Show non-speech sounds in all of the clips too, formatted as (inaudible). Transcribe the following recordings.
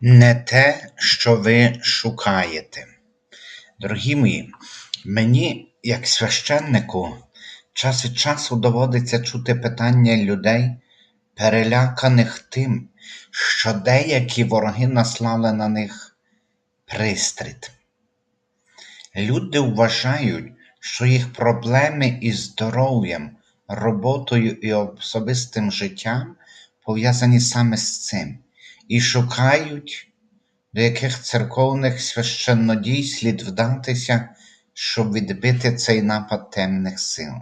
не те, що ви шукаєте. Дорогі мої, мені, як священнику, час від часу доводиться чути питання людей, переляканих тим, що деякі вороги наслали на них пристріт. Люди вважають, що їх проблеми із здоров'ям, роботою і особистим життям пов'язані саме з цим, і шукають, до яких церковних священнодій слід вдатися, щоб відбити цей напад темних сил.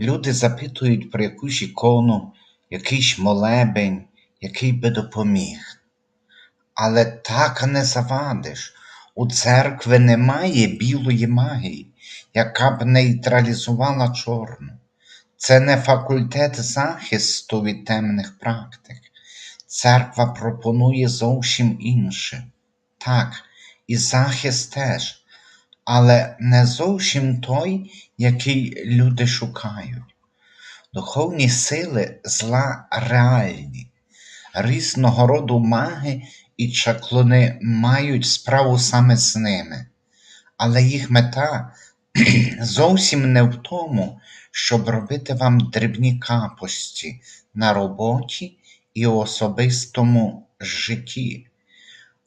Люди запитують про якусь ікону, якийсь молебень, який би допоміг. Але так не завадиш. У церкви немає білої магії, яка б нейтралізувала чорну. Це не факультет захисту від темних практик. Церква пропонує зовсім інше. Так, і захист теж, але не зовсім той, який люди шукають. Духовні сили зла реальні, різного роду маги і чаклуни мають справу саме з ними, але їх мета (clears throat) зовсім не в тому, щоб робити вам дрібні капості на роботі і у особистому житті.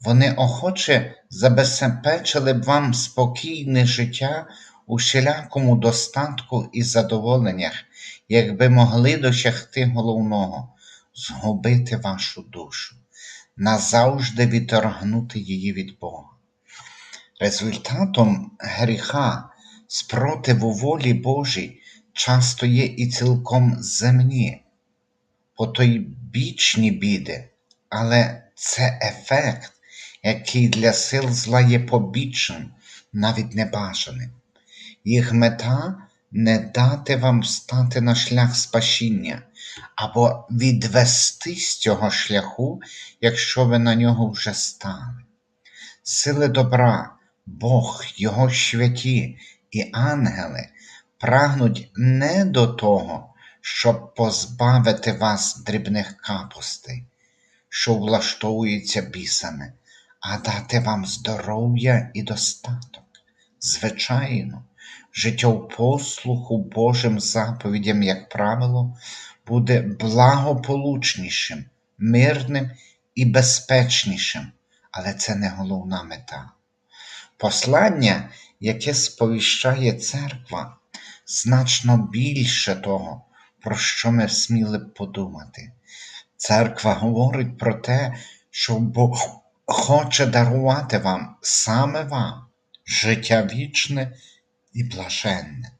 Вони охоче забезпечили б вам спокійне життя у всілякому достатку і задоволеннях, якби могли досягти головного згубити вашу душу, назавжди відторгнути її від Бога. Результатом гріха, спротиву волі Божій часто є і цілком земні, потойбічні біди, але це ефект, який для сил зла є побічним, навіть небажаним. Їх мета не дати вам стати на шлях спасіння або відвести з цього шляху, якщо ви на нього вже стали. Сили добра, Бог, Його святі і ангели прагнуть не до того, щоб позбавити вас дрібних капостей, що влаштовуються бісами, а дати вам здоров'я і достаток. Звичайно, життя в послуху Божим заповідям, як правило, буде благополучнішим, мирним і безпечнішим, але це не головна мета. Послання, яке сповіщає церква, значно більше того, про що ми сміли б подумати. Церква говорить про те, що Бог хоче дарувати вам саме вам життя вічне і блаженне,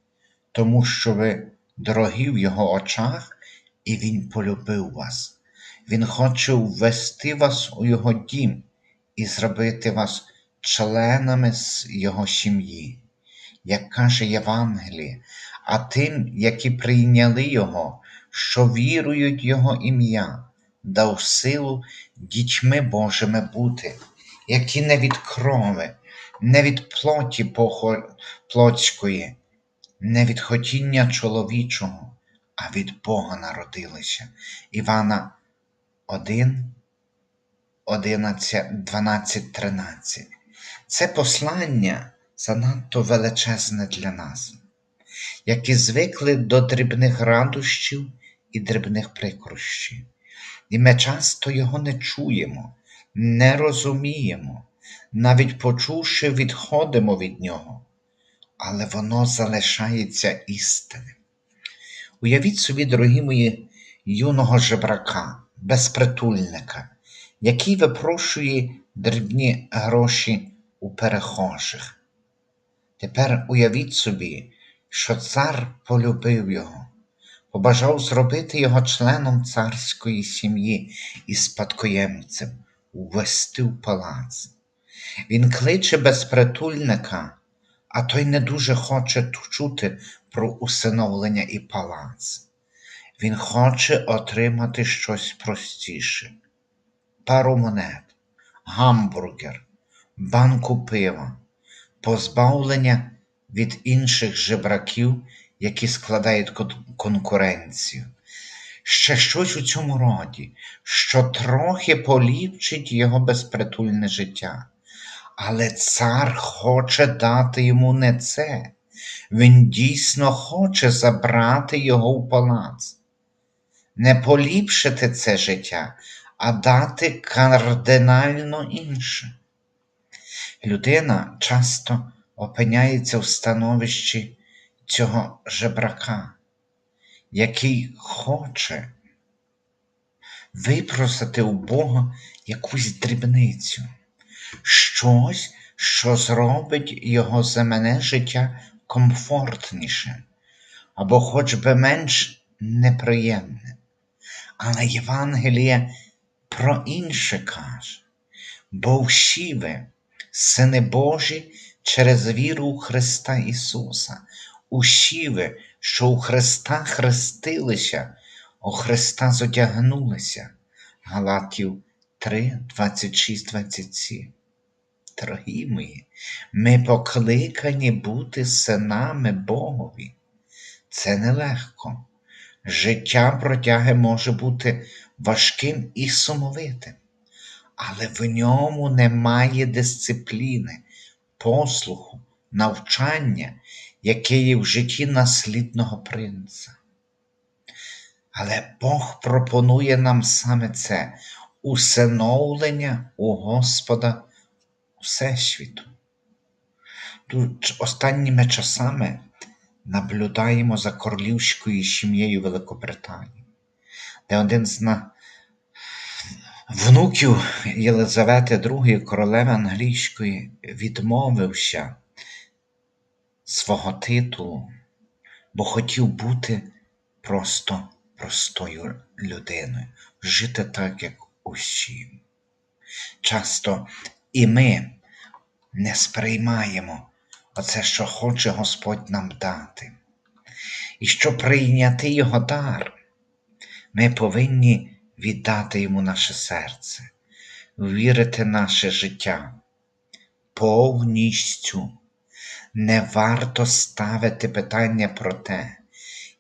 тому що ви дорогі в Його очах, і Він полюбив вас. Він хоче ввести вас у Його дім і зробити вас членами з Його сім'ї, як каже Євангеліє, а тим, які прийняли Його, що вірують Його ім'я, дав силу дітьми Божими бути, які не від крови, не від плоті плотської, не від хотіння чоловічого, а від Бога народилися. Івана 1, 11, 12, 13. Це послання занадто величезне для нас, які звикли до дрібних радощів і дрібних прикрощів. І ми часто його не чуємо, не розуміємо, навіть почувши, відходимо від нього, але воно залишається істинним. Уявіть собі, дорогі мої, юного жебрака, безпритульника, який випрошує дрібні гроші у перехожих. Тепер уявіть собі, що цар полюбив його, побажав зробити його членом царської сім'ї і спадкоємцем, увести в палац. Він кличе безпритульника, а той не дуже хоче чути про усиновлення і палац. Він хоче отримати щось простіше, пару монет, гамбургер, банку пива, позбавлення від інших жебраків, які складають конкуренцію. ще щось у цьому роді, що трохи поліпшить його безпритульне життя. Але цар хоче дати йому не це. Він дійсно хоче забрати його в палац. Не поліпшити це життя, а дати кардинально інше. Людина часто опиняється в становищі цього жебрака, який хоче випросити у Бога якусь дрібницю, щось, що зробить його земне життя комфортніше, або хоч би менш неприємне. Але Євангеліє про інше каже, бо всі ви, сини Божі, через віру у Христа Ісуса, усі ви, що у Христа хрестилися, у Христа зодягнулися. Галатів 3, 26, 27. Дорогі мої, ми покликані бути синами Богові. Це нелегко. Життя протяги може бути важким і сумовитим, але в ньому немає дисципліни, послуху, навчання, яке є в житті наслідного принца. Але Бог пропонує нам саме це усиновлення у Господа Всесвіту. Тут останніми часами наблюдаємо за королівською сім'єю Великобританії, де один з на... внуків Єлизавети II, королеви англійської, відмовився свого титулу, бо хотів бути просто простою людиною, жити так, як усі. Часто і ми не сприймаємо оце, що хоче Господь нам дати. І щоб прийняти Його дар, ми повинні віддати Йому наше серце, вірити наше життя повністю. Не варто ставити питання про те,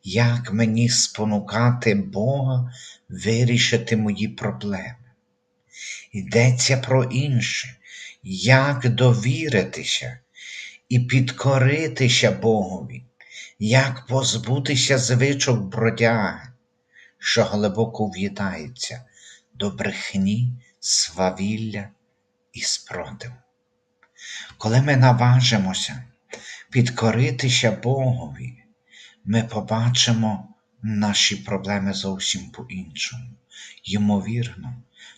як мені спонукати Бога вирішити мої проблеми. Йдеться про інше, як довіритися і підкоритися Богові, як позбутися звичок бродяги, що глибоко в'їдається до брехні, свавілля і спротиву. Коли ми наважимося підкоритися Богові, ми побачимо наші проблеми зовсім по-іншому. Ймовірно,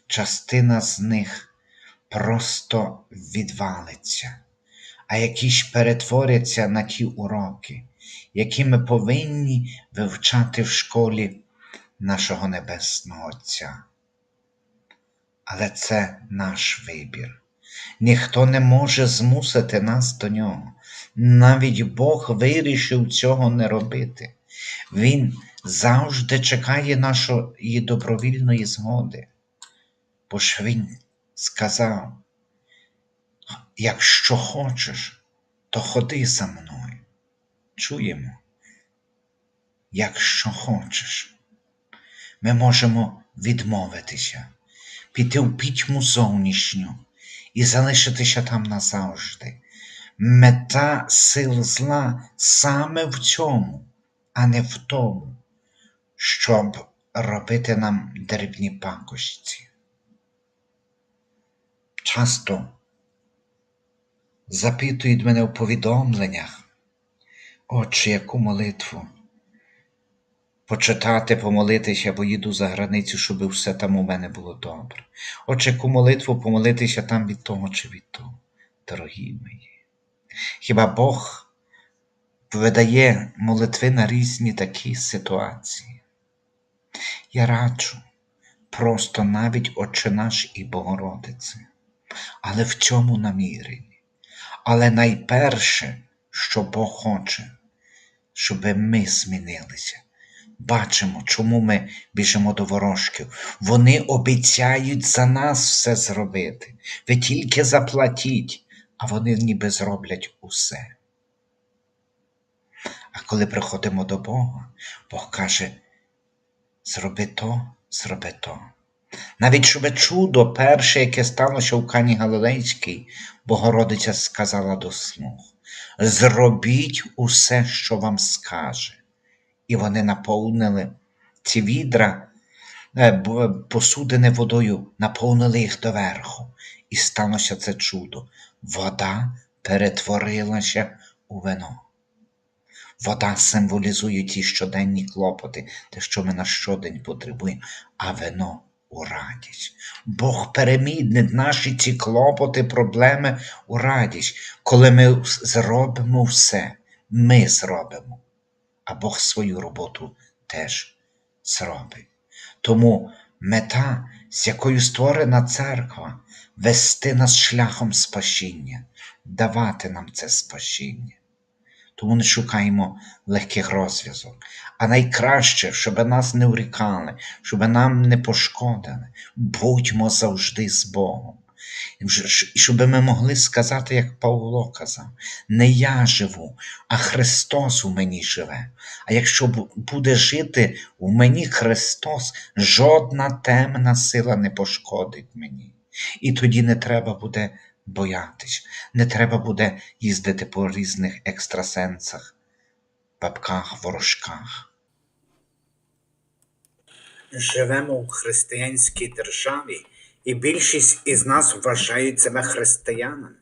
частина з них просто відвалиться, а якісь перетворяться на ті уроки, які ми повинні вивчати в школі нашого Небесного Отця. Але це наш вибір. Ніхто не може змусити нас до нього. Навіть Бог вирішив цього не робити. Він завжди чекає нашої добровільної згоди. Бо ж він сказав: якщо хочеш, то ходи за мною. Чуємо, якщо хочеш, ми можемо відмовитися, піти в пітьму зовнішню і залишитися там назавжди. Мета сил зла саме в цьому, а не в тому, щоб робити нам дрібні пакості. Часто запитують мене в повідомленнях, отче, яку молитву почитати, помолитися, бо їду за границю, щоб все там у мене було добре. Отче, яку молитву помолитися там від того чи від того, дорогі мої. Хіба Бог видає молитви на різні такі ситуації? Я раджу просто навіть Отче наш і Богородице, але в цьому наміренні. Але найперше, що Бог хоче, щоб ми змінилися. Бачимо, чому ми біжимо до ворожків. Вони обіцяють за нас все зробити. Ви тільки заплатіть, а вони ніби зроблять усе. А коли приходимо до Бога, Бог каже: зроби то, зроби то. Навіть щоб чудо перше, яке сталося в Кані Галилейській, Богородиця сказала до слуг: Зробіть усе, що вам скаже. І вони наповнили ці відра, е, посудини водою, наповнили їх доверху. І сталося це чудо. Вода перетворилася у вино. Вода символізує ті щоденні клопоти, те, що ми на щодень потребуємо, а вино у радість. Бог переміднить наші ці клопоти, проблеми у радість, коли ми зробимо все, ми зробимо, а Бог свою роботу теж зробить. Тому мета, з якою створена церква, вести нас шляхом спасіння, давати нам це спасіння. Тому не шукаємо легких розв'язок. А найкраще, щоб нас не урікали, щоб нам не пошкодили. Будьмо завжди з Богом. І щоб ми могли сказати, як Павло казав, не я живу, а Христос у мені живе. А якщо буде жити у мені Христос, жодна темна сила не пошкодить мені. І тоді не треба буде боятись, не треба буде їздити по різних екстрасенсах, бабках, ворожках. Живемо в християнській державі, і більшість із нас вважають себе християнами.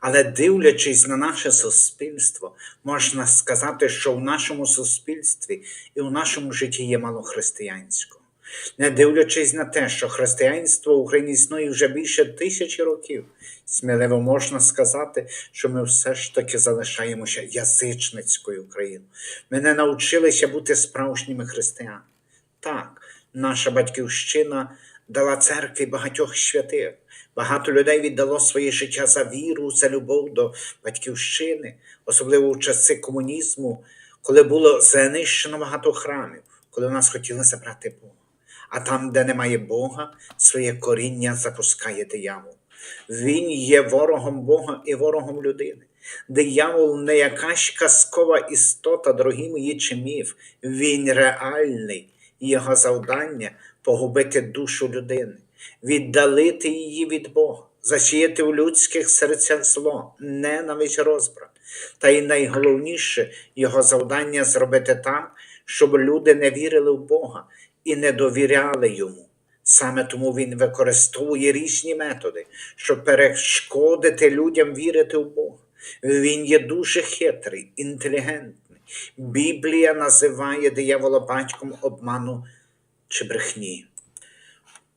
Але дивлячись на наше суспільство, можна сказати, що в нашому суспільстві і в нашому житті є мало християнського. Не дивлячись на те, що християнство в Україні існує вже більше тисячі років, сміливо можна сказати, що ми все ж таки залишаємося язичницькою країною. Ми не навчилися бути справжніми християнами. Так, наша батьківщина дала церкві багатьох святих. Багато людей віддало своє життя за віру, за любов до батьківщини, особливо в часи комунізму, коли було занищено багато храмів, коли в нас хотіли забрати Бога. А там, де немає Бога, своє коріння запускає диявол. Він є ворогом Бога і ворогом людини. Диявол не якась казкова істота, дорогі мої, чи міф. Він реальний. Його завдання погубити душу людини, віддалити її від Бога, засіяти в людських серцях зло, ненависть розбрат. Та й найголовніше його завдання зробити так, щоб люди не вірили в Бога і не довіряли йому. Саме тому він використовує різні методи, щоб перешкодити людям вірити в Бога. Він є дуже хитрий, інтелігентний. Біблія називає диявола батьком обману чи брехні.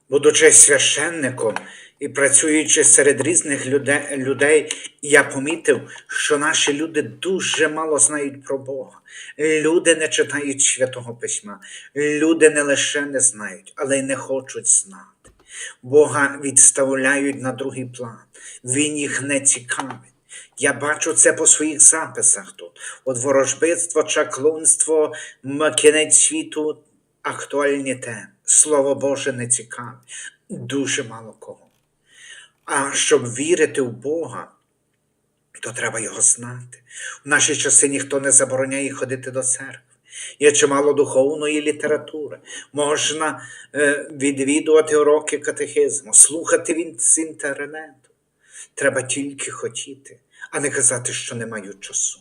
Будучи священником і працюючи серед різних людей, я помітив, що наші люди дуже мало знають про Бога. Люди не читають святого письма. Люди не лише не знають, але й не хочуть знати. Бога відставляють на другий план. Він їх не цікавить. Я бачу це по своїх записах тут. От ворожбитство, чаклунство, кінець світу, актуальні теми. Слово Боже не цікаве. Дуже мало кого. А щоб вірити в Бога, то треба його знати. В наші часи ніхто не забороняє ходити до церкви. Є чимало духовної літератури. Можна е, відвідувати уроки катехизму, слухати від з інтернету. Треба тільки хотіти, а не казати, що не маю часу.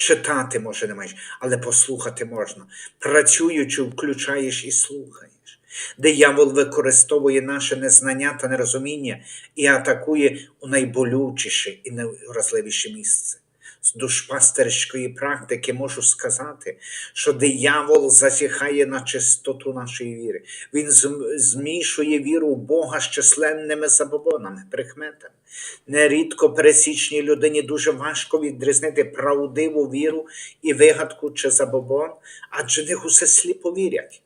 Читати, може, не маєш, але послухати можна. Працюючи, включаєш і слухаєш. Диявол використовує наше незнання та нерозуміння і атакує у найболючіше і найвразливіше місце. З душпастерської практики можу сказати, що диявол засіхає на чистоту нашої віри. Він змішує віру в Бога з численними забобонами, прикметами. Нерідко пересічній людині дуже важко відрізнити правдиву віру і вигадку чи забобон, адже них усе сліпо вірять.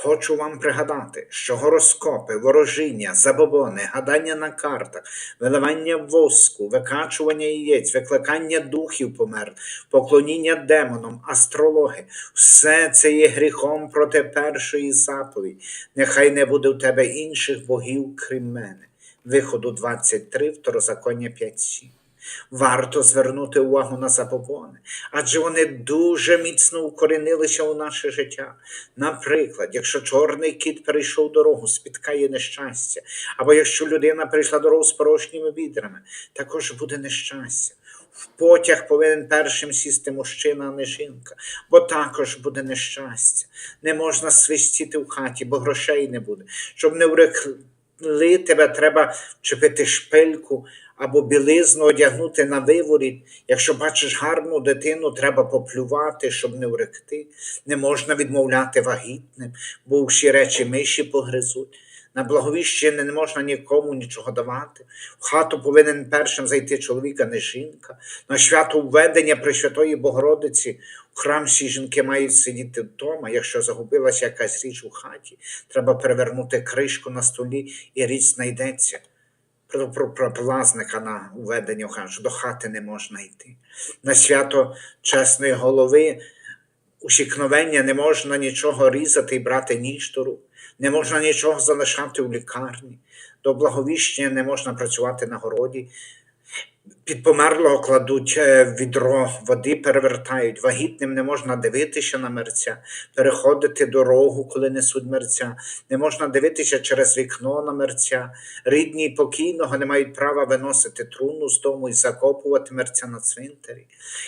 Хочу вам пригадати, що гороскопи, ворожіння, забобони, гадання на картах, виливання воску, викачування яєць, викликання духів померлих, поклоніння демонам, астрологи все це є гріхом проти першої заповіді. Нехай не буде у тебе інших богів, крім мене. Виходу 23, второзаконня 5.7. Варто звернути увагу на забобони, адже вони дуже міцно укорінилися у наше життя. Наприклад, якщо чорний кіт перейшов дорогу, спіткає нещастя, або якщо людина перейшла дорогу з порожніми відрами, також буде нещастя. В потяг повинен першим сісти мужчина, а не жінка, бо також буде нещастя. Не можна свистіти в хаті, бо грошей не буде. Щоб не врекли тебе, треба вчепити шпильку або білизну одягнути на виворіт. Якщо бачиш гарну дитину, треба поплювати, щоб не вректи. Не можна відмовляти вагітним, бо всі речі миші погризуть. На благовіщення не можна нікому нічого давати. В хату повинен першим зайти чоловік, а не жінка. На свято введення Пресвятої Богородиці в храм всі жінки мають сидіти вдома. Якщо загубилася якась річ у хаті, треба перевернути кришку на столі і річ знайдеться. Про, про, про власника на введення в хату, що до хати не можна йти. На свято чесної голови усікновення не можна нічого різати і брати ніж до рук, не можна нічого залишати у лікарні, до благовіщення не можна працювати на городі. Під померлого кладуть е, відро води, перевертають. Вагітним не можна дивитися на мерця, переходити дорогу, коли несуть мерця, не можна дивитися через вікно на мерця. Рідні покійного не мають права виносити труну з дому і закопувати мерця на цвинтарі.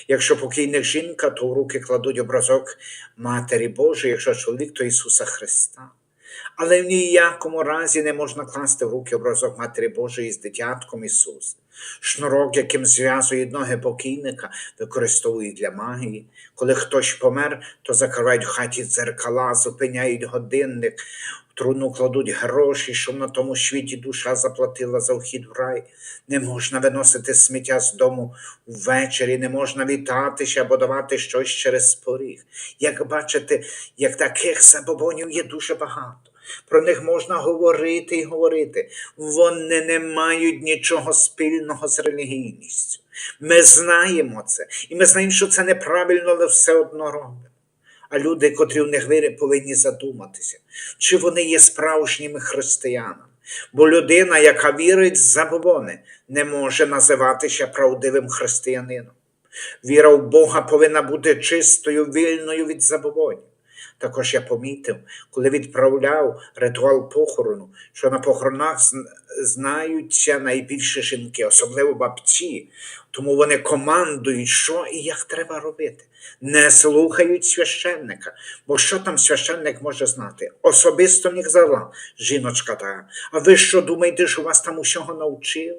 Якщо покійник жінка, то у руки кладуть образок Матері Божої, якщо чоловік, то Ісуса Христа. Але в ніякому разі не можна класти в руки образок Матері Божої з дитятком Ісуса. Шнурок, яким зв'язують ноги покійника, використовують для магії. Коли хтось помер, то закривають в хаті дзеркала, зупиняють годинник, в труну кладуть гроші, щоб на тому світі душа заплатила за вхід в рай. Не можна виносити сміття з дому ввечері, не можна вітатися або давати щось через поріг. Як бачите, як таких забобонів є дуже багато. Про них можна говорити і говорити. Вони не мають нічого спільного з релігійністю. Ми знаємо це, і ми знаємо, що це неправильно, але все одно робимо. А люди, котрі в них вірять, повинні задуматися, чи вони є справжніми християнами. Бо людина, яка вірить в забобони, не може називатися правдивим християнином. Віра в Бога повинна бути чистою, вільною від забобонів. Також я помітив, коли відправляв ритуал похорону, що на похоронах знаються найбільше жінки, особливо бабці, тому вони командують, що і як треба робити. Не слухають священника, бо що там священник може знати? Особисто не казала жіночка та. А ви що думаєте, що вас там усього навчили?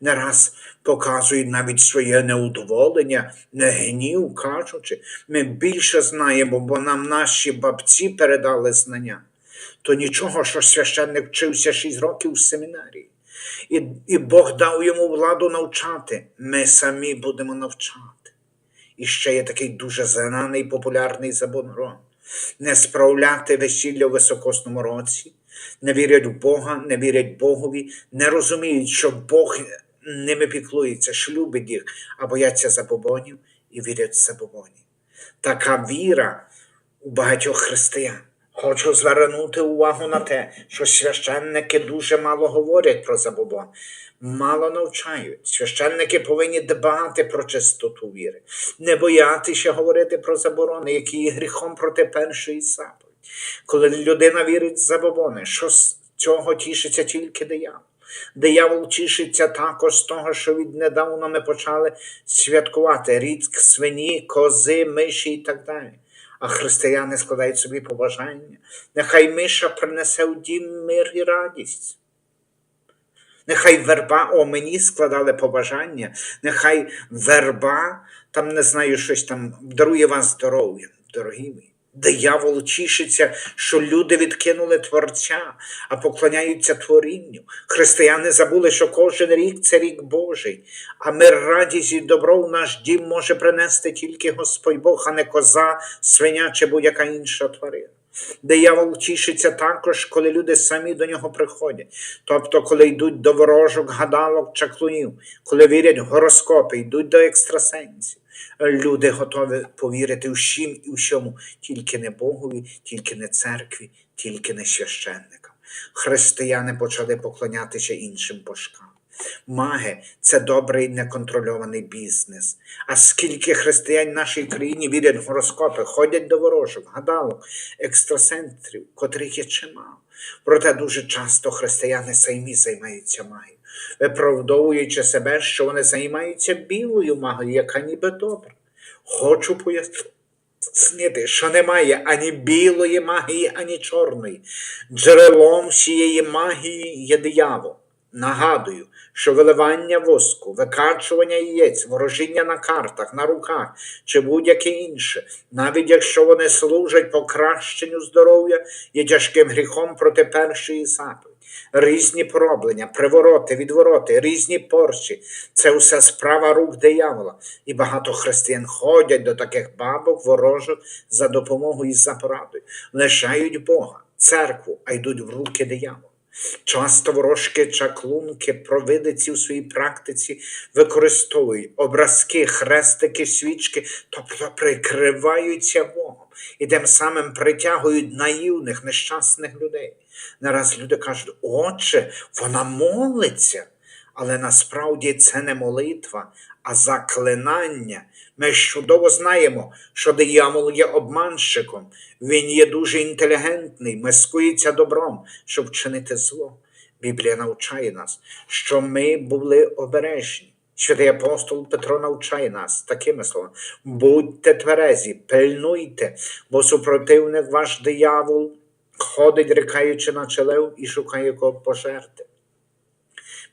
Не раз показують навіть своє неудоволення, не гнів, кажучи, ми більше знаємо, бо нам наші бабці передали знання. То нічого, що священник вчився шість років в семінарії. І, і Бог дав йому владу навчати. Ми самі будемо навчати. І ще є такий дуже знаний популярний заборон. Не справляти весілля у високосному році, не вірять в Бога, не вірять Богові, не розуміють, що Бог ними піклується, що любить їх, а бояться забобонів і вірять в забобонів. Така віра у багатьох християн. Хочу звернути увагу на те, що священники дуже мало говорять про забобон, мало навчають. Священники повинні дбати про чистоту віри, не боятися говорити про заборони, які є гріхом проти першої заповіді. Коли людина вірить в забобони, що з цього тішиться тільки диявол. Диявол тішиться також з того, що віднедавна ми почали святкувати рідк свині, кози, миші і так далі. А християни складають собі побажання. Нехай миша принесе в дім мир і радість. Нехай верба, о, мені складали побажання, нехай верба, там не знаю, щось там дарує вам здоров'я, дорогі мої. Диявол тішиться, що люди відкинули Творця, а поклоняються творінню. Християни забули, що кожен рік це рік Божий, а мир, радість і добро в наш дім може принести тільки Господь Бог, а не коза, свиня чи будь-яка інша тварина. Диявол тішиться також, коли люди самі до нього приходять, тобто, коли йдуть до ворожок, гадалок, чаклунів, коли вірять в гороскопи, йдуть до екстрасенсів. Люди готові повірити всім і всьому, тільки не Богові, тільки не церкві, тільки не священникам. Християни почали поклонятися іншим божкам. Маги це добрий неконтрольований бізнес. А скільки християн в нашій країні вірять в гороскопи, ходять до ворожок, гадалок, екстрасентрів, котрих є чимало. Проте дуже часто християни самі займаються магією, виправдовуючи себе, що вони займаються білою магією, яка ніби добра. Хочу пояснити, що немає ані білої магії, ані чорної. Джерелом всієї магії є диявол. Нагадую, що виливання воску, викачування яєць, ворожіння на картах, на руках чи будь-яке інше, навіть якщо вони служать покращенню здоров'я, є тяжким гріхом проти першої заповіді. Різні пороблення, привороти, відвороти, різні порші. це все справа рук диявола. І багато християн ходять до таких бабок, ворожок за допомогою і за порадою, лишають Бога, церкву, а йдуть в руки диявола. Часто ворожки, чаклунки, провидиці в своїй практиці використовують образки, хрестики, свічки, тобто прикриваються Богом і тим самим притягують наївних, нещасних людей. Нараз люди кажуть, отче, вона молиться, але насправді це не молитва, а заклинання. Ми чудово знаємо, що диявол є обманщиком, він є дуже інтелігентний, мискується добром, щоб вчинити зло. Біблія навчає нас, що ми були обережні. Святий апостол Петро навчає нас такими словами: будьте тверезі, пильнуйте, бо супротивник ваш диявол ходить, рикаючи на челев і шукає кого пожерти.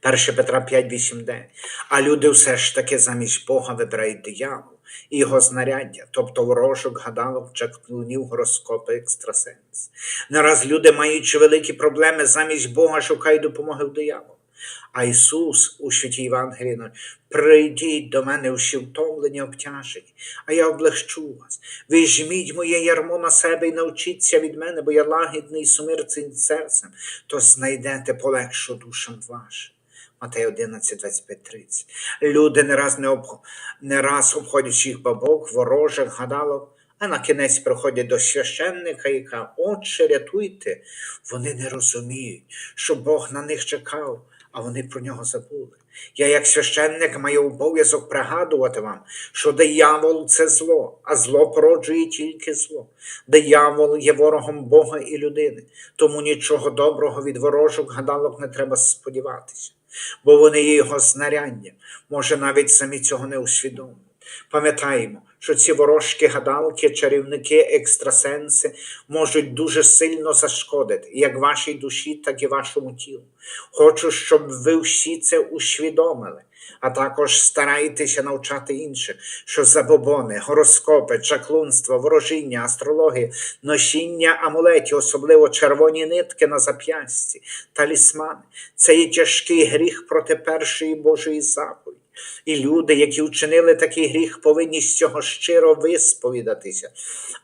1 Петра 5, 8, 9. А люди все ж таки замість Бога вибирають диявол і його знаряддя, тобто ворожок, гадалок, чаклунів, гороскопи, екстрасенс. Нараз люди, маючи великі проблеми, замість Бога шукають допомоги в дияволу. А Ісус у святій Євангелії прийдіть до мене всі втомлені, обтяжені, а я облегчу вас. Візьміть моє ярмо на себе і навчіться від мене, бо я лагідний сумирцем серцем, то знайдете полегшу душам вашим. Матей 11, 25, 30. Люди не раз, не, обх... не раз обходять всіх бабок, ворожих, гадалок, а на кінець приходять до священника і кажуть, Отче, рятуйте. Вони не розуміють, що Бог на них чекав, а вони про нього забули. Я, як священник, маю обов'язок пригадувати вам, що диявол це зло, а зло породжує тільки зло. Диявол є ворогом Бога і людини, тому нічого доброго від ворожок гадалок не треба сподіватися, бо вони є його знаряддям, може навіть самі цього не усвідомлюють. Пам'ятаємо, що ці ворожки, гадалки, чарівники, екстрасенси можуть дуже сильно зашкодити як вашій душі, так і вашому тілу. Хочу, щоб ви всі це усвідомили, а також старайтеся навчати інших, що забобони, гороскопи, чаклунство, ворожіння, астрологія, носіння амулетів, особливо червоні нитки на зап'ясті, талісмани це є тяжкий гріх проти першої Божої заповіді. І люди, які вчинили такий гріх, повинні з цього щиро висповідатися.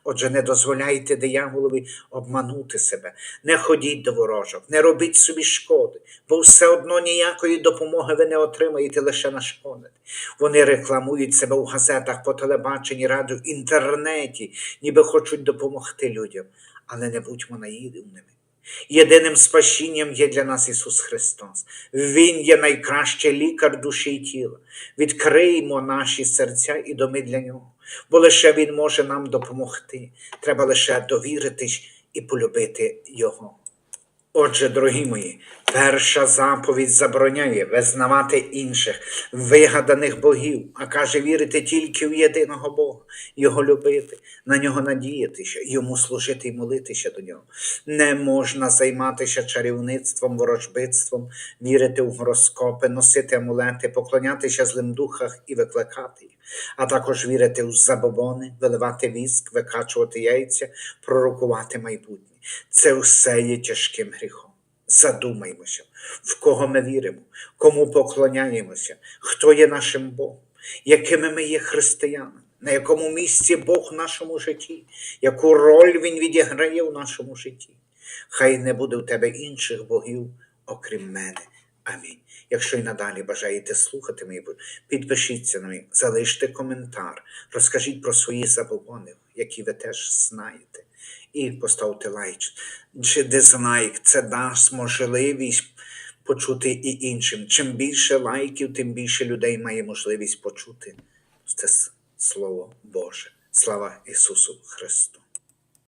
Отже, не дозволяйте дияволові обманути себе, не ходіть до ворожок, не робіть собі шкоди, бо все одно ніякої допомоги ви не отримаєте лише нашкодити. Вони рекламують себе в газетах, по телебаченні, радіо, інтернеті, ніби хочуть допомогти людям, але не будьмо наїдними. Єдиним спасінням є для нас Ісус Христос. Він є найкращий лікар душі і тіла. Відкриємо наші серця і доми для Нього, бо лише Він може нам допомогти. Треба лише довіритись і полюбити Його. Отже, дорогі мої, перша заповідь забороняє визнавати інших вигаданих богів, а каже вірити тільки в єдиного Бога, Його любити, на нього надіятися, йому служити і молитися до нього. Не можна займатися чарівництвом, ворожбитством, вірити в гороскопи, носити амулети, поклонятися злим духах і викликати їх, а також вірити в забобони, виливати віск, викачувати яйця, пророкувати майбутнє. Це все є тяжким гріхом. Задумаймося, в кого ми віримо, кому поклоняємося, хто є нашим Богом, якими ми є християнами, на якому місці Бог в нашому житті, яку роль Він відіграє в нашому житті. Хай не буде у тебе інших богів, окрім мене. Амінь. Якщо й надалі бажаєте слухати мої, підпишіться на мене, залиште коментар, розкажіть про свої забобони, які ви теж знаєте і поставте лайк чи дизлайк. Це дасть можливість почути і іншим. Чим більше лайків, тим більше людей має можливість почути це Слово Боже. Слава Ісусу Христу!